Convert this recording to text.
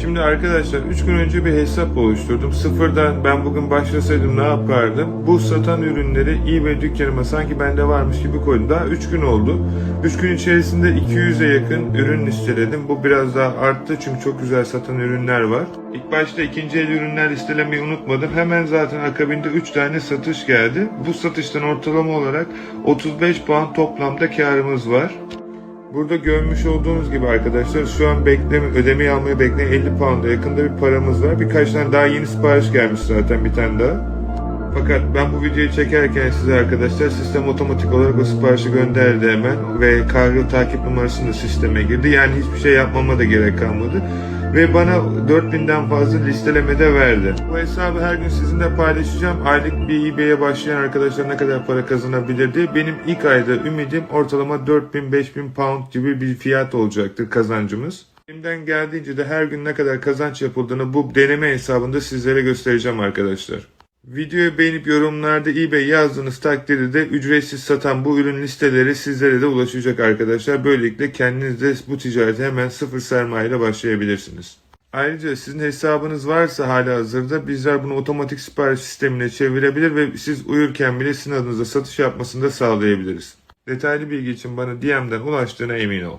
Şimdi arkadaşlar 3 gün önce bir hesap oluşturdum. Sıfırdan ben bugün başlasaydım ne yapardım? Bu satan ürünleri eBay dükkanıma sanki bende varmış gibi koydum. Daha 3 gün oldu. 3 gün içerisinde 200'e yakın ürün listeledim. Bu biraz daha arttı çünkü çok güzel satan ürünler var. İlk başta ikinci el ürünler listelemeyi unutmadım. Hemen zaten akabinde 3 tane satış geldi. Bu satıştan ortalama olarak 35 puan toplamda karımız var. Burada görmüş olduğunuz gibi arkadaşlar şu an bekleme, ödemeyi almaya bekleyen 50 pound'a yakında bir paramız var. Birkaç tane daha yeni sipariş gelmiş zaten bir tane daha. Fakat ben bu videoyu çekerken size arkadaşlar sistem otomatik olarak o siparişi gönderdi hemen ve kargo takip numarasını sisteme girdi. Yani hiçbir şey yapmama da gerek kalmadı. Ve bana 4000'den fazla listeleme de verdi. Bu hesabı her gün sizinle paylaşacağım. Aylık bir eBay'e başlayan arkadaşlar ne kadar para kazanabilir. Benim ilk ayda ümidim ortalama 4000-5000 pound gibi bir fiyat olacaktır kazancımız. Elimden geldiğince de her gün ne kadar kazanç yapıldığını bu deneme hesabında sizlere göstereceğim arkadaşlar. Videoyu beğenip yorumlarda eBay yazdığınız takdirde de ücretsiz satan bu ürün listeleri sizlere de ulaşacak arkadaşlar. Böylelikle kendiniz de bu ticarete hemen sıfır sermaye ile başlayabilirsiniz. Ayrıca sizin hesabınız varsa hala hazırda bizler bunu otomatik sipariş sistemine çevirebilir ve siz uyurken bile sizin adınıza satış yapmasını da sağlayabiliriz. Detaylı bilgi için bana DM'den ulaştığına emin ol.